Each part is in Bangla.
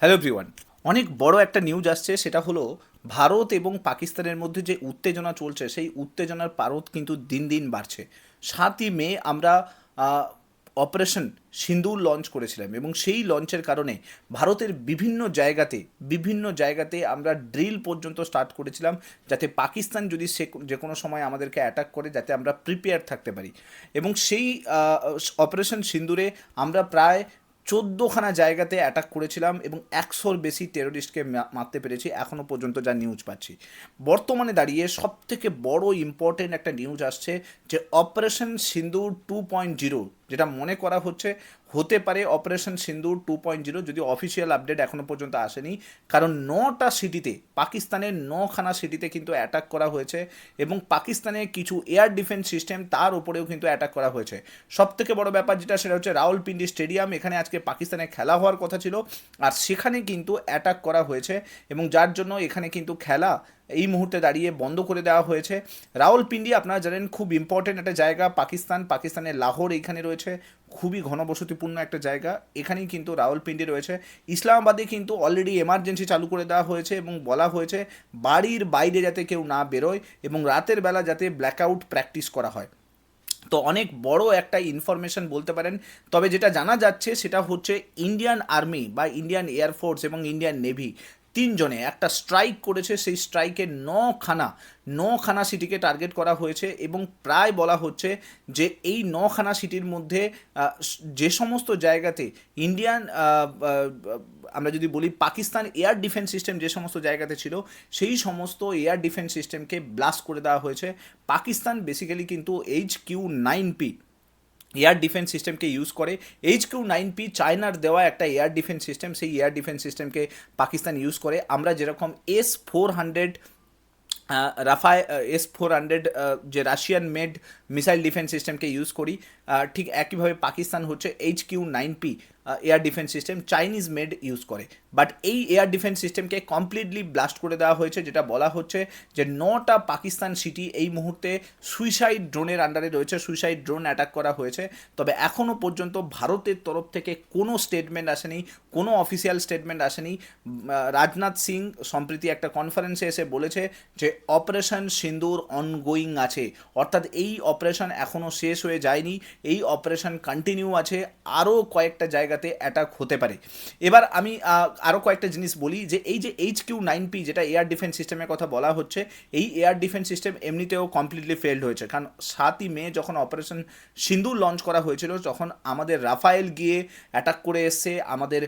হ্যালো এভরিওয়ান অনেক বড় একটা নিউজ আসছে, সেটা হলো ভারত এবং পাকিস্তানের মধ্যে যে উত্তেজনা চলছে, সেই উত্তেজনার পারদ কিন্তু দিন দিন বাড়ছে। সাতই মে আমরা অপারেশন সিন্দুর লঞ্চ করেছিলাম এবং সেই লঞ্চের কারণে ভারতের বিভিন্ন জায়গাতে বিভিন্ন জায়গাতে আমরা ড্রিল পর্যন্ত স্টার্ট করেছিলাম যাতে পাকিস্তান যদি সে, যে কোনো সময় আমাদেরকে অ্যাটাক করে, যাতে আমরা প্রিপেয়ার থাকতে পারি। এবং সেই অপারেশন সিন্দুরে আমরা প্রায় চোদ্দোখানা জায়গাতে অ্যাটাক করেছিলাম এবং একশোর বেশি টেরোরিস্টকে মারতে পেরেছি। এখনও পর্যন্ত যা নিউজ পাচ্ছি। বর্তমানে দাঁড়িয়ে সবথেকে বড় ইম্পর্টেন্ট একটা নিউজ আসছে যে operation Sindoor two point zero যেটা মনে করা হচ্ছে হতে পারে operation Sindoor two point zero যদি অফিসিয়াল আপডেট এখনও পর্যন্ত আসেনি। কারণ নটা সিটিতে, পাকিস্তানের নখানা সিটিতে কিন্তু অ্যাটাক করা হয়েছে এবং পাকিস্তানের কিছু এয়ার ডিফেন্স সিস্টেম তার উপরেও কিন্তু অ্যাটাক করা হয়েছে। সব থেকে বড় ব্যাপার যেটা, সেটা হচ্ছে রাউলপিন্ডি স্টেডিয়াম, এখানে আজকে পাকিস্তানে খেলা হওয়ার কথা ছিল। আর সেখানে কিন্তু অ্যাটাক করা হয়েছে এবং যার জন্য এখানে কিন্তু খেলা এই মুহূর্তে দাঁড়িয়ে বন্ধ করে দেওয়া হয়েছে। রাওয়ালপিন্ডি, আপনারা জানেন, খুব ইম্পর্টেন্ট একটা জায়গা। পাকিস্তান, পাকিস্তানের লাহোর এইখানে রয়েছে। খুবই ঘনবসতিপূর্ণ একটা জায়গা। এখানেই কিন্তু রাওয়ালপিন্ডি রয়েছে। ইসলামাবাদে কিন্তু অলরেডি এমার্জেন্সি চালু করে দেওয়া হয়েছে এবং বলা হয়েছে, বাড়ির বাইরে যাতে কেউ না বেরোয় এবং রাতের বেলা যাতে ব্ল্যাকআউট প্র্যাকটিস করা হয়। তো অনেক বড় একটা ইনফরমেশন বলতে পারেন। তবে যেটা জানা যাচ্ছে, সেটা হচ্ছে ইন্ডিয়ান আর্মি বা ইন্ডিয়ান এয়ারফোর্স এবং ইন্ডিয়ান নেভি তিনজনে, একটা স্ট্রাইক করেছে, সেই স্ট্রাইকে নখানা নখানা সিটিকে টার্গেট করা হয়েছে এবং প্রায় বলা হচ্ছে যে এই নখানা সিটির মধ্যে যে সমস্ত জায়গাতে ইন্ডিয়ান আমরা যদি বলি পাকিস্তান এয়ার ডিফেন্স সিস্টেম যে সমস্ত জায়গাতে ছিল, সেই সমস্ত এয়ার ডিফেন্স সিস্টেমকে ব্লাস্ট করে দেওয়া হয়েছে। পাকিস্তান বেসিক্যালি কিন্তু H Q nine P air defence সিস্টেমকে ইউজ করে। এইচ কিউ নাইন পি চায়নার দেওয়া একটা এয়ার ডিফেন্স সিস্টেম, সেই এয়ার ডিফেন্স সিস্টেমকে পাকিস্তান ইউজ করে। আমরা যেরকম এস ফোর হান্ড্রেড রাফায় এস ফোর হান্ড্রেড যে রাশিয়ান মেড মিসাইল ডিফেন্স সিস্টেমকে ইউজ করি ঠিক একইভাবে পাকিস্তান হচ্ছে H Q nine P air defence system Chinese made use করে। বাট এই এয়ার ডিফেন্স সিস্টেমকে কমপ্লিটলি ব্লাস্ট করে দেওয়া হয়েছে, যেটা বলা হচ্ছে যে নটা পাকিস্তান সিটি এই মুহূর্তে সুইসাইড ড্রোনের আন্ডারে রয়েছে সুইসাইড ড্রোন অ্যাটাক করা হয়েছে। তবে এখনও পর্যন্ত ভারতের তরফ থেকে কোনো স্টেটমেন্ট আসেনি, কোনো অফিসিয়াল স্টেটমেন্ট আসেনি। রাজনাথ সিং সম্প্রতি একটা কনফারেন্সে এসে বলেছে যে অপারেশন সিন্দুর অনগোয়িং আছে। অর্থাৎ এই অপারেশন এখনও শেষ হয়ে যায়নি, এই অপারেশন কন্টিনিউ আছে। আরও কয়েকটা জায়গাতে অ্যাটাক হতে পারে। এবার আমি আরও কয়েকটা জিনিস বলি যে এই যে এইচ কিউ নাইন পি যেটা এয়ার ডিফেন্স সিস্টেমের কথা বলা হচ্ছে, এই এয়ার ডিফেন্স সিস্টেম এমনিতেও কমপ্লিটলি ফেলড হয়েছে। কারণ সাতই মে যখন অপারেশন সিন্দুর লঞ্চ করা হয়েছিল তখন আমাদের রাফায়েল গিয়ে অ্যাটাক করে এসছে, আমাদের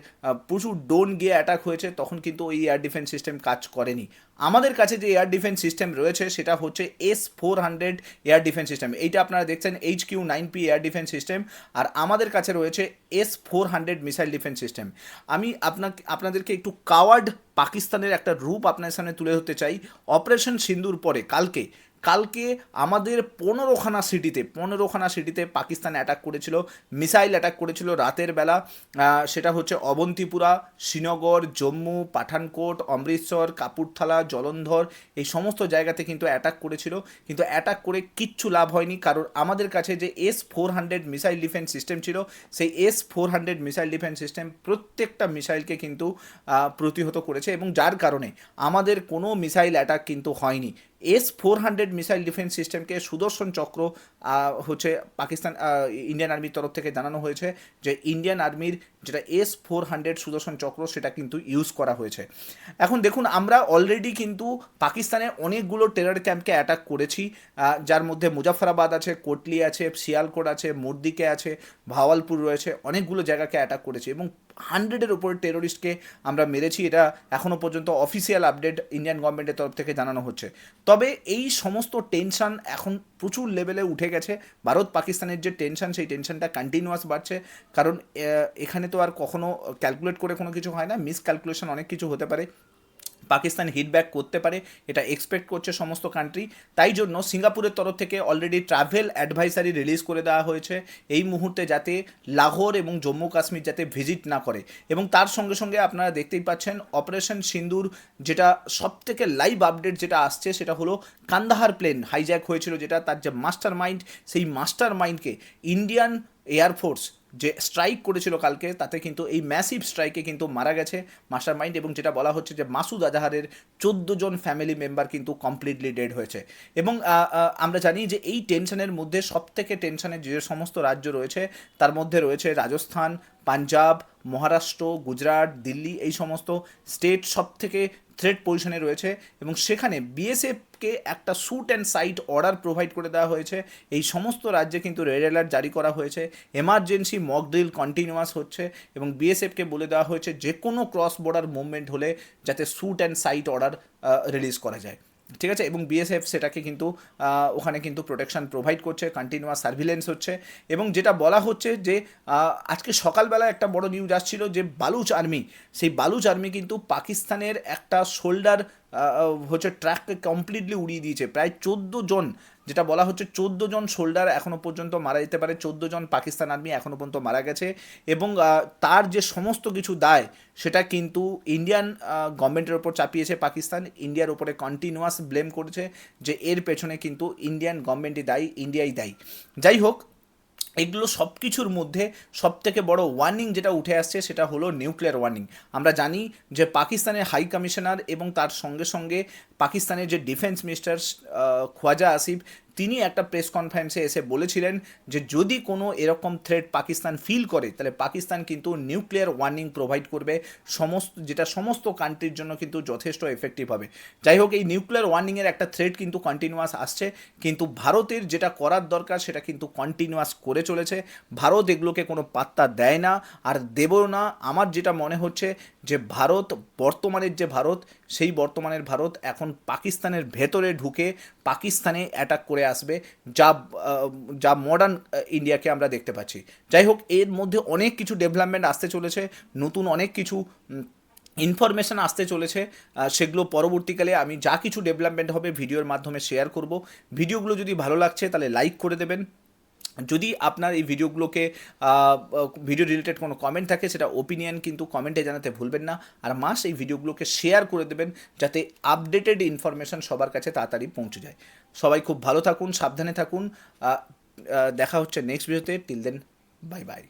প্রচুর ডোন গিয়ে অ্যাটাক হয়েছে, তখন কিন্তু ওই এয়ার ডিফেন্স সিস্টেম কাজ করেনি। আমাদের কাছে যে এয়ার ডিফেন্স সিস্টেম রয়েছে, সেটা হচ্ছে S four hundred air defence system এইটা আপনারা দেখছেন H Q nine P air defence system আর আমাদের কাছে রয়েছে S four hundred missile defence system আমি আপনাকে আপনাদেরকে একটু কাওয়ার্ড পাকিস্তানের একটা রূপ আপনার সামনে তুলে ধরতে চাই। অপারেশন সিন্দুর পরে, কালকে কালকে আমাদের পনেরোখানা সিটিতে পনেরোখানা সিটিতে পাকিস্তান অ্যাটাক করেছিল মিসাইল অ্যাটাক করেছিল রাতের বেলা। সেটা হচ্ছে অবন্তিপুরা, শ্রীনগর, জম্মু, পাঠানকোট, অমৃতসর, কাপুরথালা, জলন্ধর, এই সমস্ত জায়গাতে কিন্তু অ্যাটাক করেছিল। কিন্তু অ্যাটাক করে কিচ্ছু লাভ হয়নি। কারণ আমাদের কাছে যে S four hundred missile defence system ছিল, সেই S four hundred missile defence system প্রত্যেকটা মিসাইলকে কিন্তু প্রতিহত করেছে। এবং যার কারণে আমাদের কোনো মিসাইল অ্যাটাক কিন্তু হয়নি। S four hundred missile defence সিস্টেমকে সুদর্শন চক্র হচ্ছে পাকিস্তান ইন্ডিয়ান আর্মির তরফ থেকে জানানো হয়েছে যে ইন্ডিয়ান আর্মির যেটা এস ফোর হান্ড্রেড সুদর্শন চক্র সেটা কিন্তু ইউজ করা হয়েছে। এখন দেখুন, আমরা অলরেডি কিন্তু পাকিস্তানে অনেকগুলো টেরার ক্যাম্পকে অ্যাটাক করেছি যার মধ্যে মুজাফরাবাদ আছে, কোটলি আছে, শিয়ালকোট আছে, মুর্দিকে আছে, ভাওয়ালপুর রয়েছে, অনেকগুলো জায়গাকে অ্যাটাক করেছি এবং হান্ড্রেডের উপরে টেরোরিস্টকে আমরা মেরেছি, এটা এখনও পর্যন্ত অফিসিয়াল আপডেট ইন্ডিয়ান গভর্নমেন্টের তরফ থেকে জানানো হচ্ছে। তবে এই সমস্ত টেনশন এখন প্রচুর লেভেলে উঠে গেছে। ভারত, পাকিস্তানের যে টেনশন সেই টেনশনটা কন্টিনিউয়াস বাড়ছে। কারণ এখানে তো আর কখনো ক্যালকুলেট করে কোনো কিছু হয় না। মিস ক্যালকুলেশন অনেক কিছু হতে পারে। পাকিস্তান হিটব্যাক করতে পারে, এটা এক্সপেক্ট করছে সমস্ত কান্ট্রি তাই জন্য সিঙ্গাপুরের তরফ থেকে অলরেডি ট্রাভেল অ্যাডভাইসারি রিলিজ করে দেওয়া হয়েছে এই মুহূর্তে যাতে লাহোর এবং জম্মু কাশ্মীর যাতে ভিজিট না করে। এবং তার সঙ্গে সঙ্গে আপনারা দেখতেই পাচ্ছেন অপারেশন সিন্দুর যেটা সব থেকে লাইভ আপডেট যেটা আসছে সেটা হলো কান্দাহার প্লেন হাইজ্যাক হয়েছিল যেটা, তার যে মাস্টার মাইন্ড সেই মাস্টার মাইন্ডকে ইন্ডিয়ান এয়ারফোর্স যে স্ট্রাইক করেছিল কালকে, তাতে কিন্তু এই ম্যাসিভ স্ট্রাইকে কিন্তু মারা গেছে মাস্টার মাইন্ড এবং যেটা বলা হচ্ছে যে মাসুদ আজাহারের চোদ্দ জন ফ্যামিলি মেম্বার কিন্তু কমপ্লিটলি ডেড হয়েছে। এবং আমরা জানি যে এই টেনশনের মধ্যে সব থেকে টেনশনের যে সমস্ত রাজ্য রয়েছে, তার মধ্যে রয়েছে রাজস্থান পাঞ্জাব, মহারাষ্ট্র, গুজরাট, দিল্লি এই সমস্ত স্টেট সব থেকে থ্রেড পজিশনে রয়েছে এবং সেখানে বিএসএফকে একটা shoot and sight order provide করে দেওয়া হয়েছে। এই সমস্ত রাজ্যে কিন্তু রেড অ্যালার্ট জারি করা হয়েছে। এমার্জেন্সি মক ড্রিল কন্টিনিউয়াস হচ্ছে এবং বিএসএফকে বলে দেওয়া হয়েছে যে কোনো ক্রস বর্ডার মুভমেন্ট হলে যাতে shoot and sight order release করা যায়। ঠিক আছে? এবং বিএসএফ সেটাকে কিন্তু ওখানে কিন্তু প্রোটেকশন প্রোভাইড করছে কন্টিনিউয়াস সার্ভিলেন্স হচ্ছে। এবং যেটা বলা হচ্ছে যে আজকে সকালবেলা একটা বড় নিউজ আসছিল যে, বালুচ আর্মি সেই বালুচ আর্মি কিন্তু পাকিস্তানের একটা শোল্ডার হচ্ছে ট্র্যাককে কমপ্লিটলি উড়িয়ে দিয়েছে। প্রায় চোদ্দ জন, যেটা বলা হচ্ছে চোদ্দ জন শোল্ডার এখনও পর্যন্ত মারা যেতে পারে, চোদ্দ জন পাকিস্তান আর্মি এখনও পর্যন্ত মারা গেছে এবং তার যে সমস্ত কিছু দায়, সেটা কিন্তু ইন্ডিয়ান গভর্নমেন্টের ওপর চাপিয়েছে পাকিস্তান। ইন্ডিয়ার ওপরে কন্টিনিউয়াস ব্লেম করেছে যে এর পেছনে কিন্তু ইন্ডিয়ান গভর্নমেন্টই দায়ী ইন্ডিয়াই দায়ী। যাই হোক এগুলো সব কিছুর মধ্যে সব থেকে বড় ওয়ার্নিং যেটা উঠে আসছে সেটা হলো নিউক্লিয়ার ওয়ার্নিং আমরা জানি যে পাকিস্তানের হাই কমিশনার এবং তার সঙ্গে সঙ্গে পাকিস্তানের যে ডিফেন্স মিনিস্টার খোয়াজা আসিফ তিনি একটা প্রেস কনফারেন্সে এসে বলেছিলেন যে যদি কোনো এরকম থ্রেট পাকিস্তান ফিল করে, তাহলে পাকিস্তান কিন্তু নিউক্লিয়ার ওয়ার্নিং প্রোভাইড করবে। সমস্ত, যেটা সমস্ত কান্ট্রির জন্য কিন্তু যথেষ্ট এফেক্টিভ হবে। যাই হোক, এই নিউক্লিয়ার ওয়ার্নিংয়ের একটা থ্রেট কিন্তু কন্টিনিউয়াস আসছে। কিন্তু ভারতের যেটা করার দরকার, সেটা কিন্তু কন্টিনিউয়াস করে চলেছে। ভারত এগুলোকে কোনো পাত্তা দেয় না, আর দেবও না। আমার যেটা মনে হচ্ছে যে ভারত, বর্তমানের যে ভারত, সেই বর্তমানের ভারত এখন পাকিস্তানের ভেতরে ঢুকে পাকিস্তানে অ্যাটাক করে আসবে, যা যা মডার্ন ইন্ডিয়াকে আমরা দেখতে পাচ্ছি। যাই হোক, এর মধ্যে অনেক কিছু ডেভেলপমেন্ট আসতে চলেছে, নতুন অনেক কিছু ইনফরমেশান আসতে চলেছে সেগুলো পরবর্তীকালে আমি যা কিছু ডেভেলপমেন্ট হবে, ভিডিওর মাধ্যমে শেয়ার করব। ভিডিওগুলো যদি ভালো লাগছে, তাহলে লাইক করে দেবেন। যদি আপনার এই ভিডিওগুলোকে ভিডিও রিলেটেড কোনো কমেন্ট থাকে, সেটা ওপিনিয়ন কিন্তু কমেন্টে জানাতে ভুলবেন না। আর মাস এই ভিডিওগুলোকে শেয়ার করে দেবেন, যাতে আপডেটেড ইনফরমেশান সবার কাছে তাড়াতাড়ি পৌঁছে যায়। সবাই খুব ভালো থাকুন, সাবধানে থাকুন। দেখা হচ্ছে নেক্সট ভিডিওতে টিল দেন বাই বাই